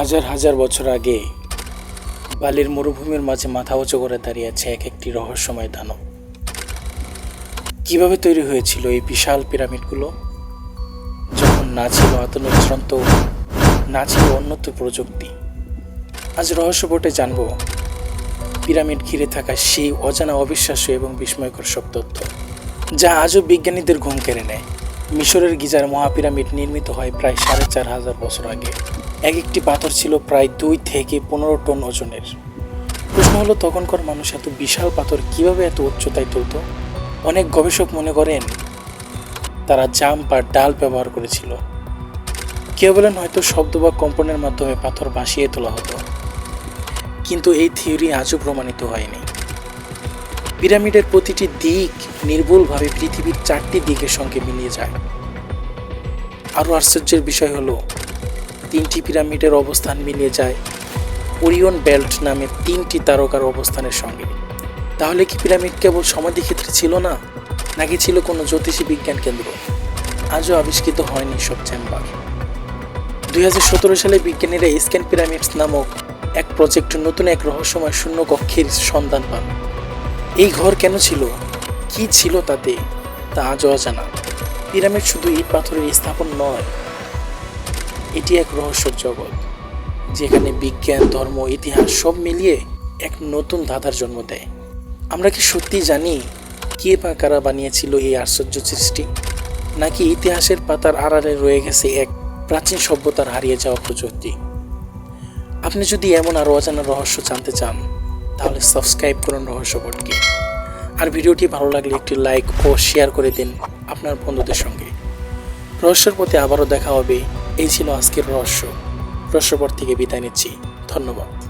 হাজার হাজার বছর আগে বালির মরুভূমির মাঝে মাথা উঁচু করে দাঁড়িয়ে আছে এক একটি রহস্যময় দানব। কীভাবে তৈরি হয়েছিল এই বিশাল পিরামিডগুলো? যখন না ছিল আধুনিক যন্ত্র না ছিল উন্নত প্রযুক্তি, আজ রহস্য বোটে জানব পিরামিড ঘিরে থাকা সেই অজানা অবিশ্বাস্য এবং বিস্ময়কর সব তথ্য, যা আজও বিজ্ঞানীদের ঘুম কেড়ে নেয়। মিশরের গিজার মহাপিরামিড নির্মিত হয় প্রায় সাড়ে চার হাজার বছর আগে। এক একটি পাথর ছিল প্রায় দুই থেকে পনেরো টন ওজনের। প্রশ্ন হলো, তখনকার মানুষ এত বিশাল পাথর কীভাবে এত উচ্চতায় তুলত? অনেক গবেষক মনে করেন, তারা জাম্প আর ডাল ব্যবহার করেছিল। কেউ বলেন হয়তো শব্দ বা কম্পনের মাধ্যমে পাথর ভাসিয়ে তোলা হতো। কিন্তু এই থিওরি আজও প্রমাণিত হয়নি। পিরামিডের প্রতিটি দিক নির্ভুলভাবে পৃথিবীর চারটি দিকের সঙ্গে মিলিয়ে যায়। আরও আশ্চর্যের বিষয় হলো তিনটি পিরামিডের অবস্থান মিলিয়ে যায় ওরিয়ন বেল্ট নামে তিনটি তারকার অবস্থানের সঙ্গে। তাহলে কি পিরামিড কেবল সমাধিক্ষেত্রে ছিল না, নাকি ছিল কোনো জ্যোতিষী বিজ্ঞান কেন্দ্র? আজও আবিষ্কৃত হয়নি সব চেম্বার দুই হাজার সতেরো সালে বিজ্ঞানীরা স্ক্যান পিরামিডস নামক এক প্রজেক্ট নতুন এক রহস্যময় শূন্য কক্ষের সন্ধান পান। এই ঘর কেন ছিল? কি ছিল তাতে? তা আজও অজানা। পিরামিড শুধু ইট পাথরের স্থাপন নয় এটি এক রহস্যের জগৎ, যেখানে বিজ্ঞান, ধর্ম, ইতিহাস সব মিলিয়ে এক নতুন ধাঁধার জন্ম দেয়। আমরা কি সত্যি জানি কে বা কারা বানিয়েছিল এই আশ্চর্য সৃষ্টি? নাকি ইতিহাসের পাতার আড়ালে রয়ে গেছে এক প্রাচীন সভ্যতার হারিয়ে যাওয়া প্রযুক্তি? আপনি যদি এমন আরও অজানা রহস্য জানতে চান, তাহলে সাবস্ক্রাইব করুন রহস্যবোর্ডকে আর ভিডিওটি ভালো লাগলে একটি লাইক ও শেয়ার করে দিন আপনার বন্ধুদের সঙ্গে। রহস্যের প্রতি আবারও দেখা হবে। এই ছিল আজকের রহস্য। রহস্যপর থেকে বিদায় নিচ্ছি। ধন্যবাদ।